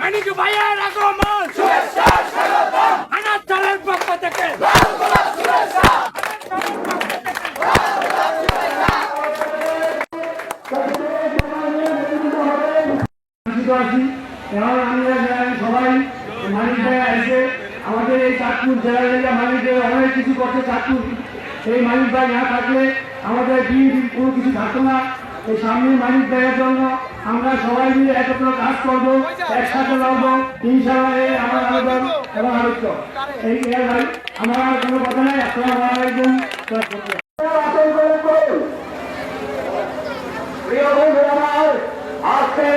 মানিক ভাইয়ের আগমন? আনার পক্ষ থেকে। সবাই মালিক এসে আমাদের এই চাঁদপুর জেলা জেলা মালিকের অনেক কিছু করছে চাঁদপুর, সেই মালিক না থাকলে আমাদের কোনো কিছু থাকতো না। এই সামনে মালিক দেওয়ার জন্য আমরা সবাই মিলে একত্র কাজ করব, একসাথে লড়বো ইনশাল্লাহ এই আমার আবেদন এবং আলোচ্য এই ভাই, আমার কোনো কথা নাই একজন প্রিয় বন্ধুরা আজকে